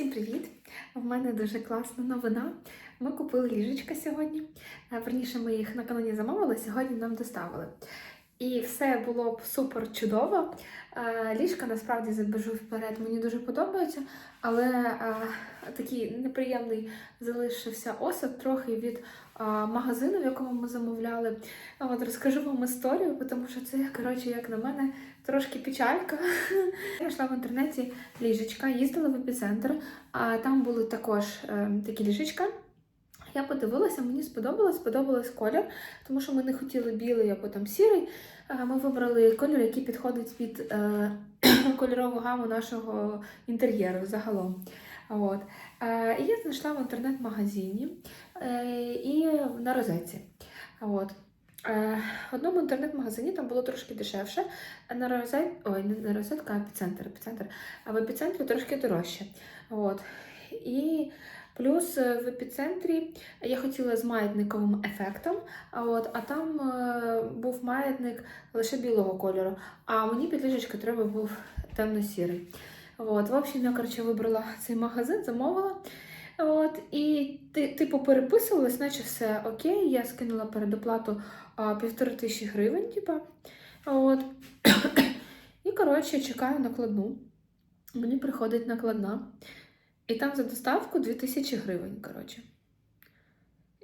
Всім привіт! У мене дуже класна новина. Ми купили ліжечка сьогодні. Е, Верніше, ми їх накануні замовили, сьогодні нам доставили. І все було б супер чудово. Е, Ліжка насправді забежу вперед, мені дуже подобається, але е, такий неприємний залишився осад трохи від магазину, в якому ми замовляли. От розкажу вам історію, тому що це, коротше, як на мене, трошки печалька. Я йшла в інтернеті ліжечка, їздила в епіцентр, а там були також е, такі ліжечка. Я подивилася, мені сподобалось, сподобалось колір, тому що ми не хотіли білий або там сірий. Ми вибрали колір, який підходить під е, кольорову гаму нашого інтер'єру загалом. От. Е, я знайшла в інтернет-магазині і на розетці. От. Е, В одному інтернет-магазині там було трошки дешевше, а на розет... Ой, не на розетка, а епіцентр, епіцентр. А в епіцентрі трошки дорожче. От. І плюс е, в епіцентрі я хотіла з маятниковим ефектом, а, от, а там е, був маятник лише білого кольору, а мені під ліжечко треба був темно-сірий. От, в общем, я коротше, вибрала цей магазин, замовила. От, і ти, типу переписувалась, наче все окей. Я скинула передоплату півтори тисячі гривень, типа. От. І, коротше, чекаю накладну. Мені приходить накладна. І там за доставку 2000 гривень, коротше.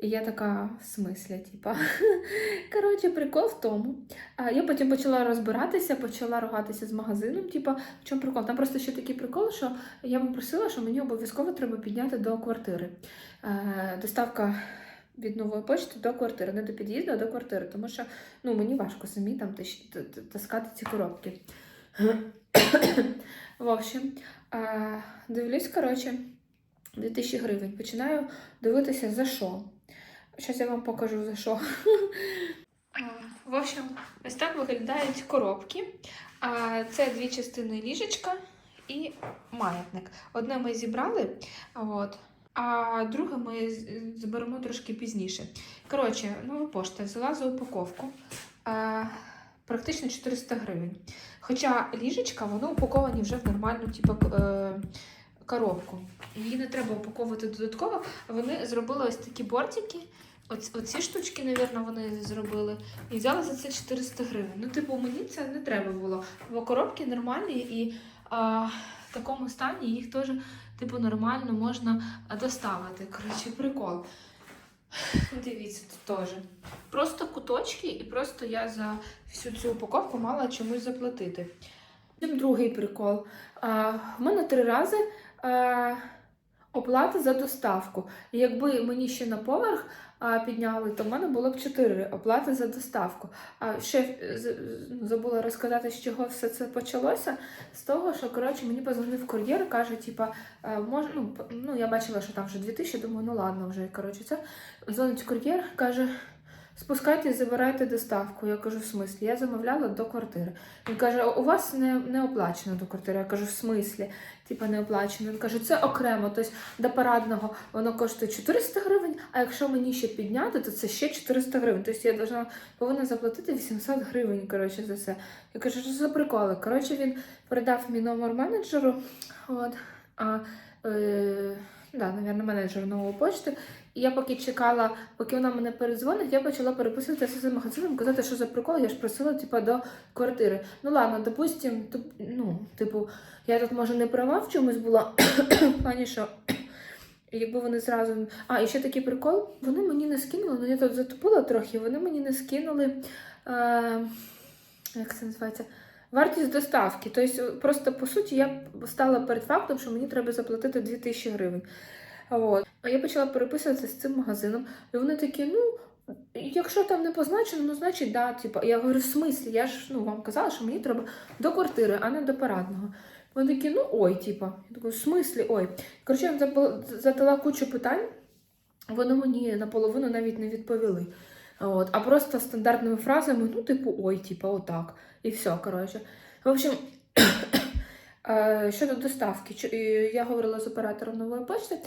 І я така, в смислі, типа. Коротше, прикол в тому. Я потім почала розбиратися, почала ругатися з магазином. Типа, в чому прикол? Там просто ще такий прикол, що я попросила, що мені обов'язково треба підняти до квартири. Е, Доставка від нової почти до квартири, не до під'їзду, а до квартири, тому що ну, мені важко самі там таскати ці коробки. В общем, дивлюсь, коротше, 2000 гривень. Починаю дивитися за що. Зараз я вам покажу за що. В общем, ось так виглядають коробки. Це дві частини ліжечка і маятник. Одне ми зібрали, от, а друге ми зберемо трошки пізніше. Коротше, нова пошта взяла за упаковку. Практично 400 гривень. Хоча ліжечка, воно упаковані вже в нормальну типу, е, коробку. Її не треба упаковувати додатково. Вони зробили ось такі бортики. Оці, оці штучки, навірно, вони зробили. І взяли за це 400 гривень. Ну, типу, мені це не треба було. Бо коробки нормальні і а, в такому стані їх теж, типу, нормально можна доставити. Коротше, прикол. Дивіться, тут теж. Просто куточки, і просто я за всю цю упаковку мала чомусь заплатити. Другий прикол. А, в мене три рази а, оплата за доставку. І якби мені ще на поверх а, підняли, то в мене було б 4 оплати за доставку. А ще е, з- забула розказати, з чого все це почалося. З того, що коротше мені позвонив кур'єр, каже, типа, е, ну, ну я бачила, що там вже 2000, думаю, ну ладно, вже коротше це. Дзвонить кур'єр, каже. Спускайтесь, забирайте доставку. Я кажу, в смислі, я замовляла до квартири. Він каже, у вас не, не оплачено до квартири. Я кажу, в смислі, типа не оплачено. Він каже, це окремо. Тобто до парадного воно коштує 400 гривень, а якщо мені ще підняти, то це ще 400 гривень. Тобто я должна, повинна заплатити 800 гривень коротше, за це. Я кажу, що за приколи. Коротше, він передав мій номер менеджеру. От, а, е, да, навірно, менеджер нової почти. І я поки чекала, поки вона мене передзвонить, я почала переписуватися з магазином, казати, що за прикол, я ж просила типа, до квартири. Ну ладно, допустим, туп- ну, типу, я тут може не права в чомусь була, в плані, що якби вони зразу. А, і ще такий прикол, вони мені не скинули, ну я тут затупила трохи, вони мені не скинули. Е, як це називається? Вартість доставки. Тобто, просто по суті, я стала перед фактом, що мені треба заплатити 2000 гривень. От. А я почала переписуватися з цим магазином, і вони такі, ну, якщо там не позначено, ну значить, да, типу. Я говорю, в смислі, я ж ну, вам казала, що мені треба до квартири, а не до парадного. Вони такі, ну ой, типа. Я така, в смислі, ой. Коротше, я задала кучу питань, вони мені наполовину навіть не відповіли. От, а просто стандартними фразами, ну, типу, ой, типа, отак. І все, коротше. В общем, е, щодо доставки, я говорила з оператором нової почти,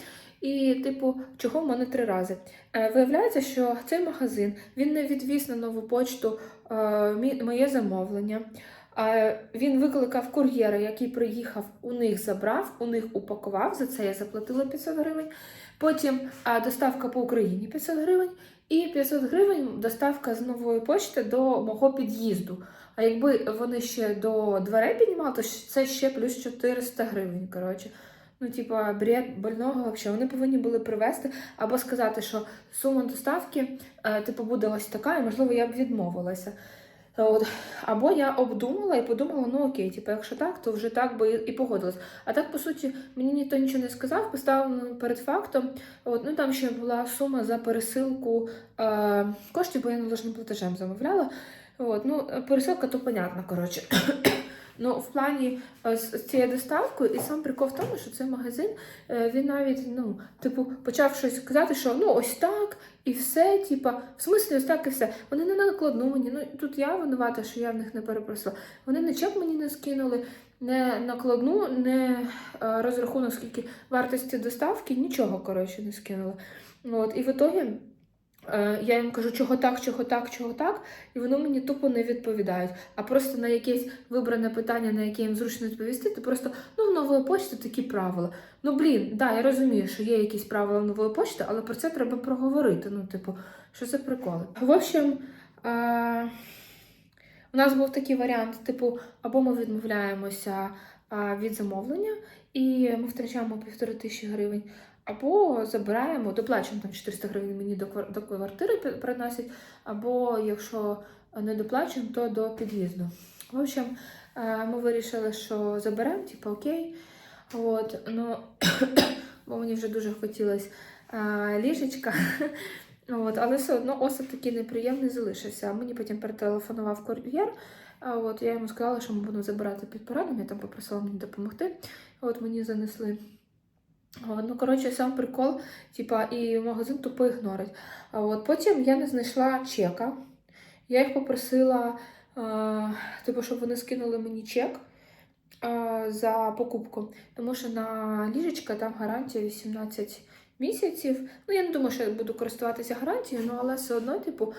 і, типу, чого в мене три рази. Е, Виявляється, що цей магазин він не відвіз на нову почту е, моє замовлення. Він викликав кур'єра, який приїхав, у них забрав, у них упакував. За це я заплатила 500 гривень. Потім доставка по Україні 500 гривень. І 500 гривень доставка з нової почти до мого під'їзду. А якби вони ще до дверей піднімали, то це ще плюс 400 гривень. Коротше. Ну, типа, бред больного взагалі. Вони повинні були привезти або сказати, що сума доставки, е, типу, буде ось така, і можливо я б відмовилася. От. Або я обдумала і подумала, ну окей, типу, якщо так, то вже так би і погодилась. А так, по суті, мені ніхто нічого не сказав, поставив перед фактом. От, ну там ще була сума за пересилку е, коштів, бо я належним платежем замовляла. От, ну, пересилка, то понятно, коротше. Ну, в плані е, з цією доставкою, і сам прикол в тому, що цей магазин е, він навіть ну, типу, почав щось казати, що ну ось так і все, типа, в смислі ось так і все. Вони не накладну мені. Ну тут я винувата, що я в них не перепросила. Вони не чек мені не скинули, не накладну, не е, розрахунок, скільки вартості доставки, нічого коротше не скинули. От, і в ітогі Я їм кажу, чого так, чого так, чого так, і вони мені тупо не відповідають. А просто на якесь вибране питання, на яке їм зручно відповісти, то просто ну в нової почти такі правила. Ну блін, да, я розумію, що є якісь правила нової почти, але про це треба проговорити. Ну, типу, що це приколи. В общем, е- у нас був такий варіант: типу, або ми відмовляємося е, від замовлення, і ми втрачаємо півтори тисячі гривень. Або забираємо, доплачуємо там 400 гривень мені до квартири приносять, або якщо не доплачуємо, то до під'їзду. В общем, е, ми вирішили, що заберемо, типу окей. От, ну, бо мені вже дуже хотілося е, ліжечка. От, але все одно осад такий неприємний залишився. Мені потім перетелефонував кур'єр. А от я йому сказала, що ми будемо забирати під парадом, я там попросила мені допомогти. От мені занесли. Ну, коротше, сам прикол, типа, і магазин тупо ігнорить. А от потім я не знайшла чека. Я їх попросила, е, типу, щоб вони скинули мені чек е, за покупку. Тому що на ліжечка там гарантія 18 місяців. Ну, я не думаю, що я буду користуватися гарантією, ну, але все одно, типу,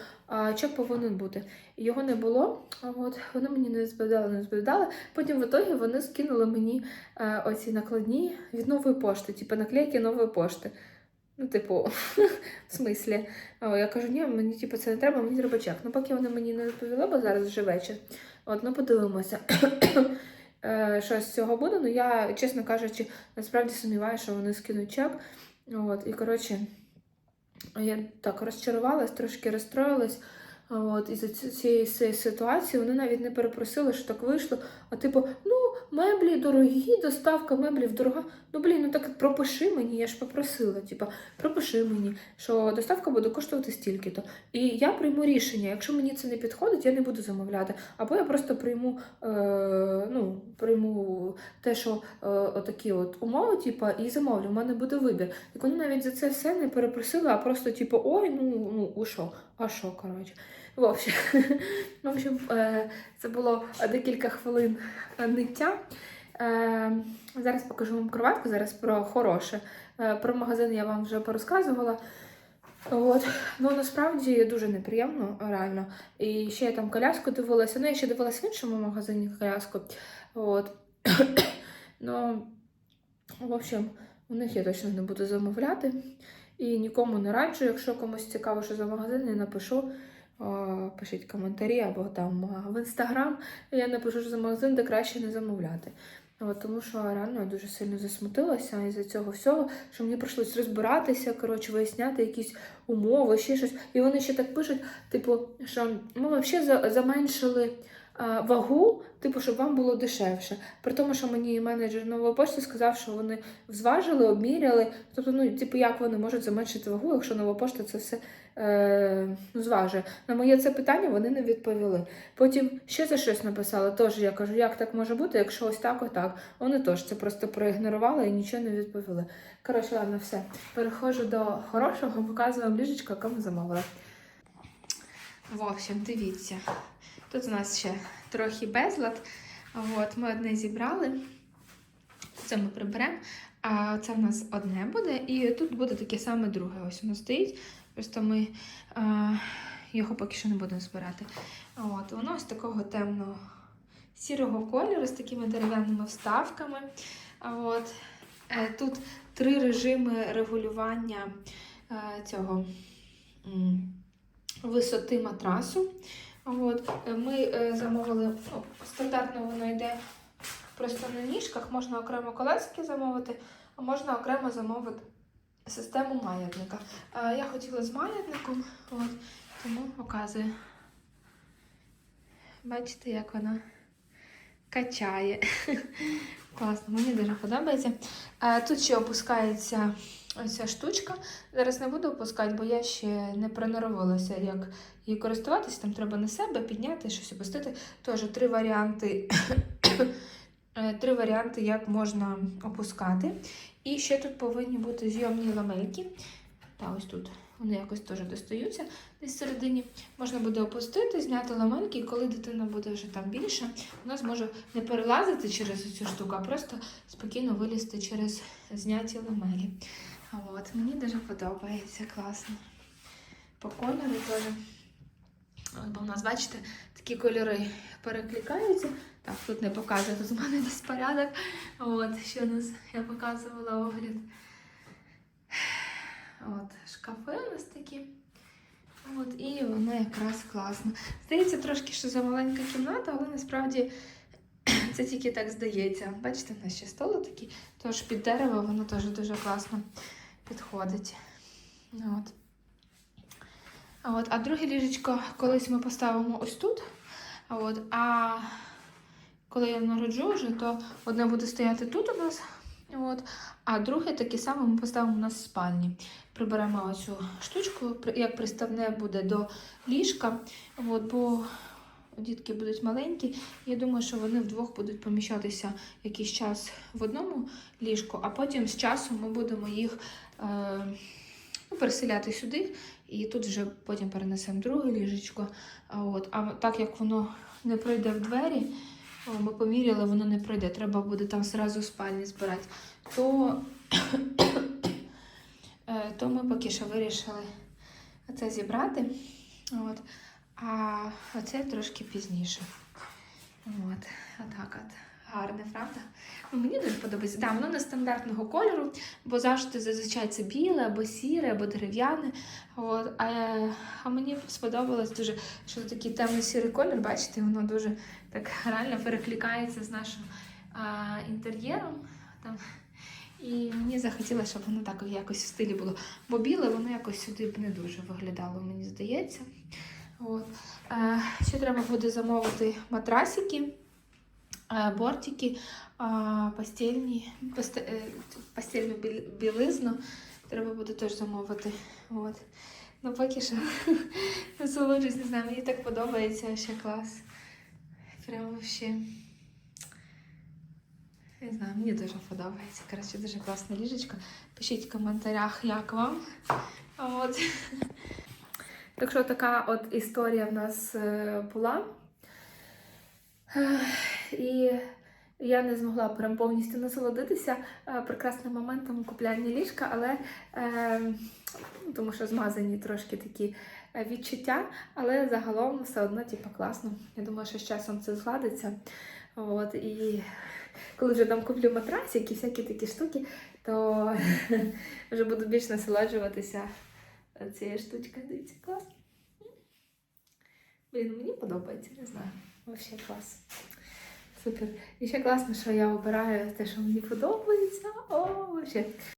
чек повинен бути. Його не було. А От, вони мені не відповідали, не відповідали. Потім в ітогі вони скинули мені оці накладні від нової пошти, типу наклейки нової пошти. Ну, типу, в смислі. О, я кажу, ні, мені типу, це не треба, мені треба чек. Ну, поки вони мені не відповіли, бо зараз вже вечір. От, ну подивимося. Е, Що з цього буде. Ну, я, чесно кажучи, насправді сумніваюся, що вони скинуть чек. От, і коротше, я так розчарувалась, трошки розстроїлась. От, із цієї си- ситуації вони навіть не перепросили, що так вийшло. А типу, ну, меблі дорогі, доставка меблів дорога. Ну блін, ну так пропиши мені, я ж попросила. Типа, пропиши мені, що доставка буде коштувати стільки-то. І я прийму рішення. Якщо мені це не підходить, я не буду замовляти. Або я просто прийму, е, ну, прийму те, що е, отакі от умови, типа, і замовлю. У мене буде вибір. Так вони навіть за це все не перепросили, а просто, типу, ой, ну, ну, що? А що, коротше. В общем, в общем, е, це було декілька хвилин е, ниття. Е, Зараз покажу вам кроватку, зараз про хороше. Про магазин я вам вже порозказувала. От. Ну насправді дуже неприємно, реально. І ще я там коляску дивилася. Ну, я ще дивилася в іншому магазині коляску. От. ну, в общем, у них я точно не буду замовляти. І нікому не раджу. Якщо комусь цікаво, що за магазин, я напишу. О, Пишіть коментарі або там в інстаграм. Я напишу що за магазин, де краще не замовляти. От, тому що реально я дуже сильно засмутилася із-за цього всього, що мені прийшлось розбиратися, коротше, виясняти якісь умови, ще щось. І вони ще так пишуть, типу, що ми взагалі заменшили вагу, типу, щоб вам було дешевше. При тому, що мені менеджер нової пошти сказав, що вони зважили, обміряли. Тобто, ну, типу, як вони можуть заменшити вагу, якщо нова пошта це все е, ну, зважує. На моє це питання вони не відповіли. Потім ще за щось написали. Тож я кажу, як так може бути, якщо ось так, отак. Вони теж це просто проігнорували і нічого не відповіли. Коротше, ладно, все. Переходжу до хорошого, показую вам ліжечко, яке ми замовили. В общем, дивіться. Тут у нас ще трохи безлад. От, ми одне зібрали. Це ми приберемо. А це в нас одне буде, і тут буде таке саме друге. Ось воно стоїть. Просто ми а, його поки що не будемо збирати. От, воно ось такого темного сірого кольору з такими дерев'яними вставками. От. Е, Тут три режими регулювання е, цього висоти матрасу. От. Е, Ми е, замовили стандартно воно йде просто на ніжках, можна окремо колесики замовити, а можна окремо замовити систему маятника. Е, Я хотіла з маятником, от, тому показую. Бачите, як вона качає. Класно, мені дуже подобається. Тут ще опускається оця штучка. Зараз не буду опускати, бо я ще не пронаровилася, як її користуватися. Там треба на себе підняти, щось опустити. Тож три варіанти. Три варіанти, як можна опускати. І ще тут повинні бути зйомні ламельки. Та ось тут вони якось теж достаються десь всередині. Можна буде опустити, зняти ламельки, і коли дитина буде вже там більше, вона зможе не перелазити через цю штуку, а просто спокійно вилізти через зняті ламелі. От, мені дуже подобається, класно. По кольору теж. От, Бо в нас, бачите, такі кольори перекликаються. Так, тут не показую, тут в мене десь порядок. От, що у нас я показувала огляд. От, шкафи у нас такі. От, і воно якраз класно. Здається, трошки що за маленька кімната, але насправді це тільки так здається. Бачите, в нас ще столи такі, тож під дерево воно теж дуже класно підходить. От. От, а друге ліжечко колись ми поставимо ось тут. От, а коли я народжу вже, то одне буде стояти тут у нас. От, а друге таке саме ми поставимо у нас в спальні. Приберемо оцю штучку, як приставне буде до ліжка. От, бо дітки будуть маленькі. Я думаю, що вони вдвох будуть поміщатися якийсь час в одному ліжку, а потім з часом ми будемо їх ну, переселяти сюди. І тут вже потім перенесемо друге ліжечко. От, а так як воно не пройде в двері, ми поміряли, воно не пройде. Треба буде там зразу спальні збирати. То, е, то ми поки що вирішили це зібрати. От. А оце трошки пізніше. От, отак от. Гарне, правда? Ну, мені дуже подобається. Да, воно не стандартного кольору, бо завжди зазвичай це біле, або сіре, або дерев'яне. От, а, а мені сподобалось дуже, що такий темно-сірий колір, бачите, воно дуже так реально перекликається з нашим а, інтер'єром. Там. І мені захотілося, щоб воно так якось в стилі було. Бо біле воно якось сюди б не дуже виглядало, мені здається. От. Е, ще треба буде замовити матрасики, бортики, е, постільні, е, постільну білизну. Треба буде теж замовити. От. Ну, поки що насолоджуюсь, не знаю, мені так подобається ще клас. Прямо ще. Не знаю, мені дуже подобається. Коротше, дуже класна ліжечка. Пишіть в коментарях, як вам. От. Так що така от історія в нас е, була. І я не змогла прям повністю насолодитися е, прекрасним моментом купляння ліжка, але е, тому що змазані трошки такі е, відчуття, але загалом все одно типу, класно. Я думаю, що з часом це згладиться. От, і коли вже там куплю матрасики, всякі такі штуки, то вже буду більш насолоджуватися цією штучкою. Дивіться, клас. Блін, мені подобається, не знаю. Вообще клас. Супер. І ще класно, що я обираю те, що мені подобається. О, вообще.